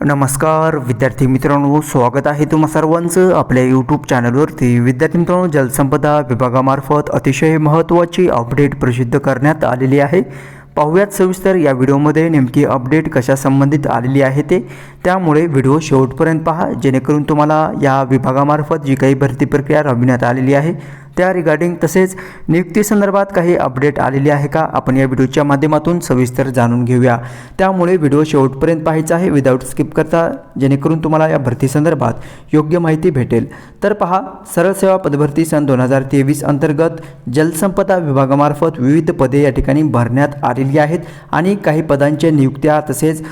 नमस्कार विद्यार्थी मित्रांनो स्वागत आहे तुम्हा सर्वांचं आपल्या यूट्यूब चॅनलवरती विद्यार्थी मित्रांनो जलसंपदा विभागामार्फत अतिशय महत्त्वाची अपडेट प्रसिद्ध करण्यात आलेली आहे. पाहूयात सविस्तर या व्हिडिओमध्ये नेमकी अपडेट कशा संबंधित आलेली आहे ते. त्यामुळे व्हिडिओ शेवटपर्यंत पहा जेणेकरून तुम्हाला या विभागामार्फत जी काही भरती प्रक्रिया राबविण्यात आलेली आहे त्या रिगार्डिंग तसेच नियुक्तीसंदर्भात काही अपडेट आलेली आहे का? आपण या व्हिडिओच्या माध्यमातून सविस्तर जाणून घेऊया. त्यामुळे व्हिडिओ शेवटपर्यंत पाहायचा आहे. विदाऊट स्किप करता जेणेकरून तुम्हाला या भरतीसंदर्भात योग्य माहिती भेटेल. तर पहा सरळ सेवा पदभरती सन दोन हजार तेवीस अंतर्गत जलसंपदा विभागामार्फत विविध पदे या ठिकाणी भरण्यात आलेली आहेत आणि काही पदांच्या नियुक्त्या तसेच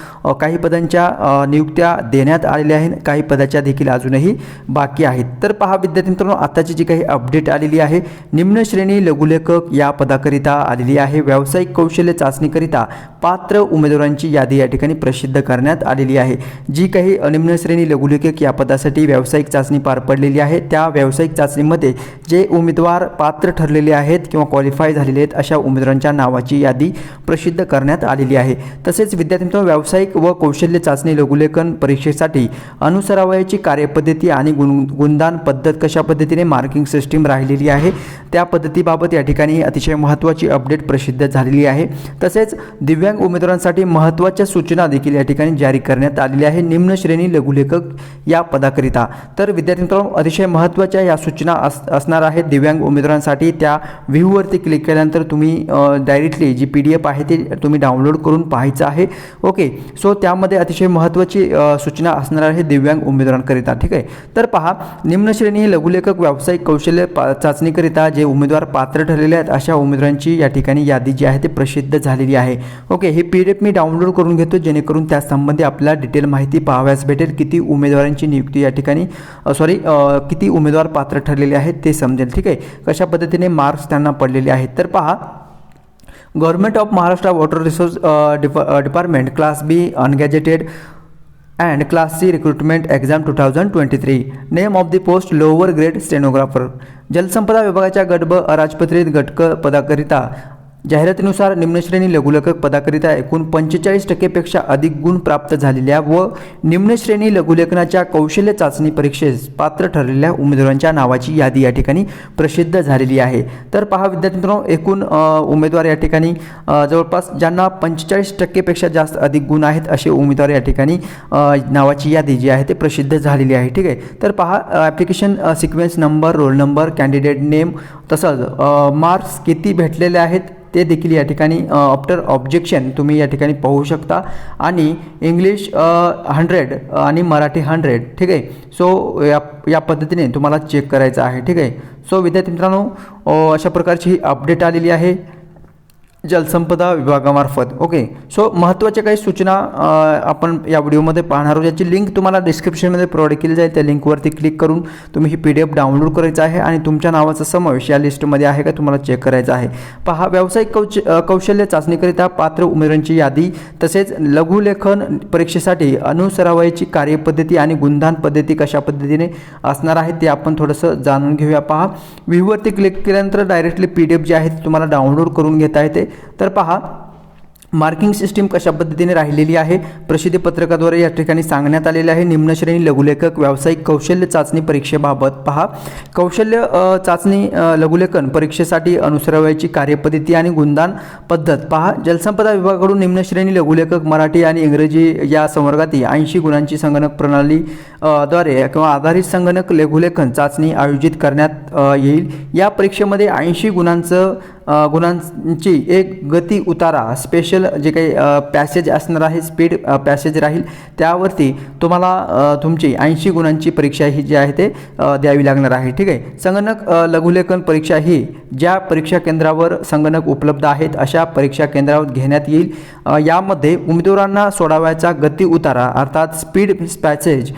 काही पदांच्या नियुक्त्या देण्यात आलेल्या आहेत. काही पदाच्या देखील अजूनही बाकी आहेत. तर पहा विद्यार्थी मित्रांनो आत्ताची जी काही अपडेट आलेली आहे. निम्न श्रेणी लघुलेखक या पदाकरिता आलेली आहे. व्यावसायिक कौशल्य चाचणीकरिता पात्र उमेदवारांची यादी या ठिकाणी प्रसिद्ध करण्यात आलेली आहे. जी काही निम्न श्रेणी लघुलेखक या पदासाठी व्यावसायिक चाचणी पार पडलेली आहे त्या व्यावसायिक चाचणीमध्ये जे उमेदवार पात्र ठरलेले आहेत किंवा क्वालिफाय झालेले आहेत अशा उमेदवारांच्या नावाची यादी प्रसिद्ध करण्यात आलेली आहे. तसेच विद्यार्थी मित्रांनो व्यावसायिक व कौशल्य चाचणी लघुलेखन परीक्षेसाठी अनुसरावयाची कार्यपद्धती आणि गुण गुणदान पद्धत कशा पद्धतीने मार्किंग सिस्टीम राहिलेली आहे. त्या पद्धतीबाबत या ठिकाणी अतिशय महत्त्वाची अपडेट प्रसिद्ध झालेली आहे. तसेच दिव्यांग उमेदवारांसाठी महत्त्वाच्या सूचना देखील या ठिकाणी जारी करण्यात आलेल्या आहे. निम्न श्रेणी लघुलेखक या पदाकरिता. तर विद्यार्थी मित्रांनो अतिशय महत्त्वाच्या या सूचना अस असणार आहेत दिव्यांग उमेदवारांसाठी. त्या व्ह्यूवरती क्लिक केल्यानंतर तुम्ही डायरेक्टली जी पी डी एफ आहे ती तुम्ही डाउनलोड करून पाहायचं आहे. ओके. सो त्यामध्ये अतिशय महत्त्वाची सूचना असणार आहे दिव्यांग उमेदवारांकरिता. ठीक आहे? तर पहा निम्न श्रेणी लघुलेखक व्यावसायिक कौशल्य पा चाचणीकरिता जे उमेदवार पात्र ठरलेले आहेत अशा उमेदवारांची या ठिकाणी यादी जी आहे ती प्रसिद्ध झालेली आहे. ओके हे पी डी एफ मी डाउनलोड करून घेतो जेणेकरून त्यासंबंधी आपल्याला डिटेल माहिती पाहाव्यास भेटेल किती उमेदवारांची नियुक्ती या ठिकाणी सॉरी किती उमेदवार पात्र ठरलेले आहेत ते समजेल ठीक आहे? कशा पद्धतीने मार्क्स त्यांना पडलेले आहेत? तर पहा government of Maharashtra water resource department class B ungazetted and class C recruitment exam two thousand twenty three name of the post lower grade stenographer जलसंपदा विभागाच्या गट ब अराजपत्रित घटक पदाकरिता जाहिरातीनुसार निम्नश्रेणी लघुलेखक पदाकरिता एकूण पंचेचाळीस टक्केपेक्षा अधिक गुण प्राप्त झालेल्या व निम्नश्रेणी लघुलेखनाच्या कौशल्य चाचणी परीक्षेस पात्र ठरलेल्या उमेदवारांच्या नावाची यादी या ठिकाणी प्रसिद्ध झालेली आहे. तर पहा विद्यार्थी मित्रांनो एकूण उमेदवार या ठिकाणी जवळपास ज्यांना पंचेचाळीस टक्केपेक्षा जास्त अधिक गुण आहेत असे उमेदवार या ठिकाणी नावाची यादी जी आहे ते प्रसिद्ध झालेली आहे. ठीक आहे? तर पहा application sequence number roll number candidate name तसंच मार्क्स किती भेटलेले आहेत ते देखील या ठिकाणी आफ्टर ऑब्जेक्शन तुम्ही या ठिकाणी पाहू शकता. आणि इंग्लिश हंड्रेड आणि मराठी हंड्रेड ठीक आहे? सो या या पद्धतीने तुम्हाला चेक करायचं आहे ठीक आहे? सो विद्यार्थी मित्रांनो अशा प्रकारची ही अपडेट आलेली आहे. जलसंपदा विभागामार्फत. ओके सो महत्त्वाच्या काही सूचना आपण या व्हिडिओमध्ये पाहणार आहोत. याची लिंक तुम्हाला डिस्क्रिप्शनमध्ये प्रोव्हाइड केली जाईल. त्या लिंकवरती क्लिक करून तुम्ही ही पी डी एफ डाउनलोड करायचं आहे आणि तुमच्या नावाचा समावेश या लिस्टमध्ये आहे का तुम्हाला चेक करायचा आहे. पहा व्यावसायिक कौश कौशल्य चाचणीकरिता पात्र उमेदवारांची यादी तसेच लघुलेखन परीक्षेसाठी अनुसरावयाची कार्यपद्धती आणि गुणदान पद्धती कशा पद्धतीने असणार आहे ते आपण थोडंसं जाणून घेऊया. पहा व्ह्यूवरती क्लिक केल्यानंतर डायरेक्टली पी डी एफ जी आहे ती तुम्हाला डाउनलोड करून घेता येते. तर पहा मार्किंग सिस्टीम कशा पद्धतीने राहिलेली आहे? प्रसिद्धी पत्रकाद्वारे या ठिकाणी सांगण्यात आलेले आहे. निम्नश्रेणी लघुलेखक व्यावसायिक कौशल्य चाचणी परीक्षेबाबत पहा. कौशल्य चाचणी लघुलेखन परीक्षेसाठी अनुसरावयाची कार्यपद्धती आणि गुणदान पद्धत पहा. जलसंपदा विभागाकडून निम्नश्रेणी लघुलेखक मराठी आणि इंग्रजी या संवर्गातील ऐंशी गुणांची संगणक प्रणाली द्वारे किंवा आधारित संगणक लघुलेखन चाचणी आयोजित करण्यात येईल. या परीक्षेमध्ये ऐंशी गुणांचं गुणांची एक गती उतारा स्पेशल जे काही पॅसेज असणार आहे स्पीड पॅसेज राहील त्यावरती तुम्हाला तुमची ऐंशी गुणांची परीक्षा ही जी आहे ते द्यावी लागणार आहे. ठीक आहे? संगणक लघुलेखन परीक्षा ही ज्या परीक्षा केंद्रावर संगणक उपलब्ध आहेत अशा परीक्षा केंद्रावर घेण्यात येईल. यामध्ये उमेदवारांना सोडावयाचा गती उतारा अर्थात स्पीड पॅसेज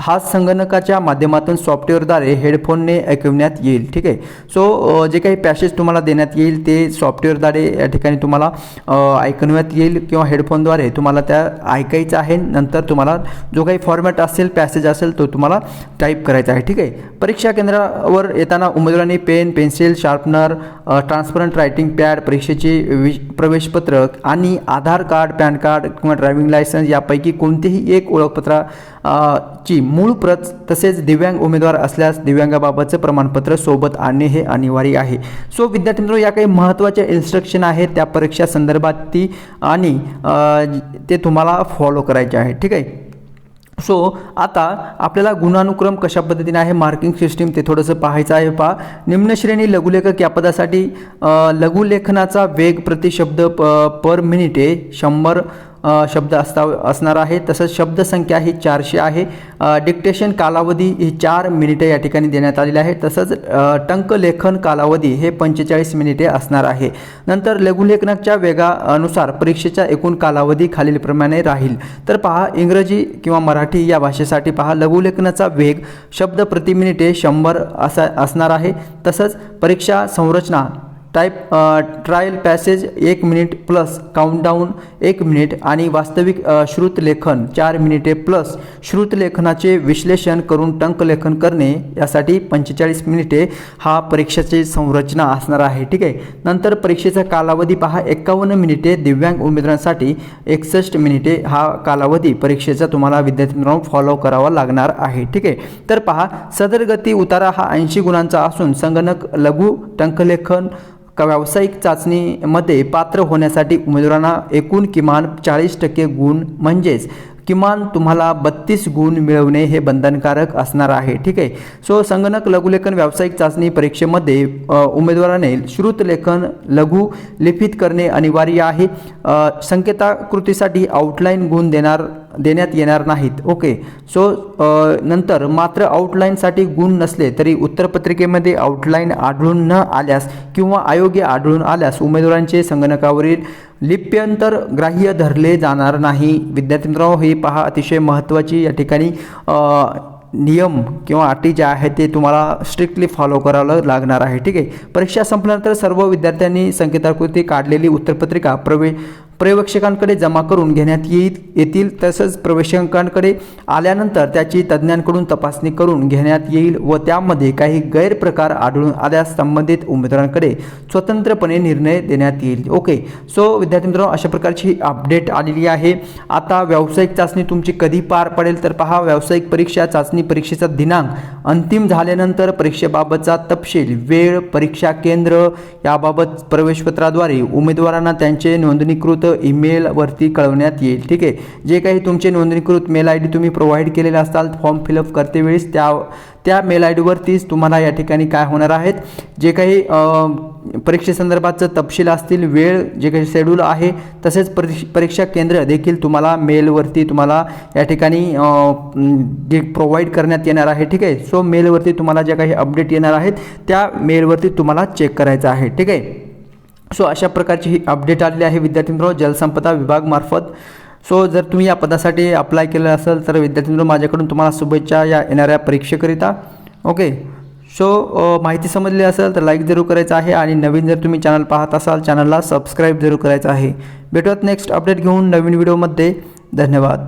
हा संगणकाच्या माध्यमातून सॉफ्टवेअरद्वारे हेडफोनने ऐकवण्यात येईल ठीक आहे? सो जे काही पॅसेज तुम्हाला देण्यात येईल ते सॉफ्टवेअरद्वारे या ठिकाणी तुम्हाला ऐकवण्यात येईल किंवा हेडफोनद्वारे तुम्हाला त्या ऐकायचं आहे. नंतर तुम्हाला जो काही फॉर्मॅट असेल पॅसेज असेल तो तुम्हाला टाईप करायचा आहे ठीक आहे? परीक्षा केंद्रावर येताना उमेदवारांनी pen pencil sharpener transparent writing pad परीक्षेचे वि प्रवेशपत्रक आणि आधार कार्ड पॅन कार्ड किंवा ड्रायव्हिंग लायसन्स यापैकी कोणतेही एक ओळखपत्र ची मूळ प्रत तसेच दिव्यांग उमेदवार असल्यास दिव्यांगाबाबतचं प्रमाणपत्र सोबत आणणे हे अनिवार्य आहे. सो विद्यार्थी मित्रांनो या काही महत्त्वाच्या इन्स्ट्रक्शन आहेत. त्या परीक्षा संदर्भात ती आणि ते तुम्हाला फॉलो करायचे आहे. ठीक आहे? सो आता आपल्याला गुणानुक्रम कशा पद्धतीने आहे? मार्किंग सिस्टीम ते थोडंसं पाहायचं आहे. पहा. निम्नश्रेणी लघुलेखक या पदासाठी लघुलेखनाचा वेग प्रतिशब्द प पर मिनिटे शंभर शब्द असता असणार आहे. तसंच शब्दसंख्या ही चारशे आहे. डिक्टेशन कालावधी ही चार मिनिटे या ठिकाणी देण्यात आलेली आहे. तसंच टंकलेखन कालावधी हे पंचेचाळीस मिनिटे असणार आहे. नंतर लघुलेखनाच्या वेगानुसार परीक्षेचा एकूण कालावधी खालीलप्रमाणे राहील. तर पहा इंग्रजी किंवा मराठी या भाषेसाठी पहा. लघुलेखनाचा वेग शब्द प्रति मिनिटे शंभर असा असणार आहे. तसंच परीक्षा संरचना टाईप ट्रायल पॅसेज एक मिनिट प्लस काउंटडाऊन एक मिनिट आणि वास्तविक श्रुतलेखन चार मिनिटे प्लस श्रुतलेखनाचे विश्लेषण करून टंकलेखन करणे यासाठी पंचेचाळीस मिनिटे हा परीक्षेची संरचना असणार आहे. ठीक आहे? नंतर परीक्षेचा कालावधी पहा. एकावन्न मिनिटे दिव्यांग उमेदवारांसाठी एकसष्ट मिनिटे हा कालावधी परीक्षेचा तुम्हाला विद्यार्थी मित्रांनो फॉलो करावा लागणार आहे. ठीक आहे? तर पहा सदरगती उतारा हा ऐंशी गुणांचा असून संगणक लघु टंकलेखन का व्यावसायिक चाचणीमध्ये पात्र होण्यासाठी उमेदवारांना एकूण किमान चाळीस टक्के गुण म्हणजेच किमान तुम्हाला बत्तीस गुण मिळवणे हे बंधनकारक असणार आहे. ठीक आहे? सो संगणक लघुलेखन व्यावसायिक चाचणी परीक्षेमध्ये उमेदवाराने श्रुतलेखन लघु लिखित करणे अनिवार्य आहे. संकेताकृतीसाठी आउटलाईन गुण देणार देण्यात येणार नाहीत. ओके. सो नंतर मात्र आउटलाईनसाठी गुण नसले तरी उत्तरपत्रिकेमध्ये आउटलाईन आढळून न आल्यास किंवा अयोग्य आढळून आल्यास उमेदवारांचे संगणकावरील लिप्यंतर ग्राह्य धरले जाणार नाही. विद्यार्थी मित्रांनो हे पहा. अतिशय महत्त्वाची या ठिकाणी नियम किंवा अटी ज्या आहेत ते तुम्हाला स्ट्रिक्टली फॉलो करावं लागणार आहे. ठीक आहे. परीक्षा संपल्यानंतर सर्व विद्यार्थ्यांनी संकेताकृती काढलेली उत्तरपत्रिका प्रवे पर्यवेक्षकांकडे जमा करून घेण्यात येईल येतील तसंच प्रवेशकांकडे आल्यानंतर त्याची तज्ज्ञांकडून तपासणी करून घेण्यात येईल व त्यामध्ये काही गैरप्रकार आढळून आल्यास संबंधित उमेदवारांकडे स्वतंत्रपणे निर्णय देण्यात येईल. ओके सो विद्यार्थी मित्रांनो अशा प्रकारची ही अपडेट आलेली आहे. आता व्यावसायिक चाचणी तुमची कधी पार पडेल तर पहा व्यावसायिक परीक्षा चाचणी परीक्षेचा दिनांक अंतिम झाल्यानंतर परीक्षेबाबतचा तपशील वेळ परीक्षा केंद्र याबाबत प्रवेशपत्राद्वारे उमेदवारांना त्यांचे नोंदणीकृत ईमेलवरती कळवण्यात येईल. ठीक आहे? जे काही तुमचे नोंदणीकृत मेल आय डी तुम्ही प्रोव्हाइड केलेले असाल फॉर्म फिलअप करतेवेळेस त्या त्या मेल आय डीवरतीच तुम्हाला या ठिकाणी काय होणार आहेत. जे काही परीक्षेसंदर्भातचं तपशील असतील वेळ जे काही शेड्यूल आहे तसेच परीक्ष परीक्षा केंद्र देखील तुम्हाला मेलवरती तुम्हाला या ठिकाणी जे प्रोव्हाइड करण्यात येणार आहे. ठीक आहे? सो मेलवरती तुम्हाला ज्या काही अपडेट येणार आहेत त्या मेलवरती तुम्हाला चेक करायचं आहे. ठीक आहे? सो अशा प्रकारची ही अपडेट आलेली आहे विद्यार्थी मित्रांनो जलसंपदा विभागमार्फत सो जर तुम्ही या पदासाठी अप्लाय केलं असेल तर विद्यार्थी मित्रांनो माझ्याकडून तुम्हाला शुभेच्छा या येणाऱ्या परीक्षेकरिता. ओके सो माहिती समजली असेल तर लाईक जरूर करायचं आहे आणि नवीन जर तुम्ही चॅनल पाहत असाल चॅनलला सबस्क्राईब जरूर करायचं आहे. भेटूयात नेक्स्ट अपडेट घेऊन नवीन व्हिडिओमध्ये धन्यवाद.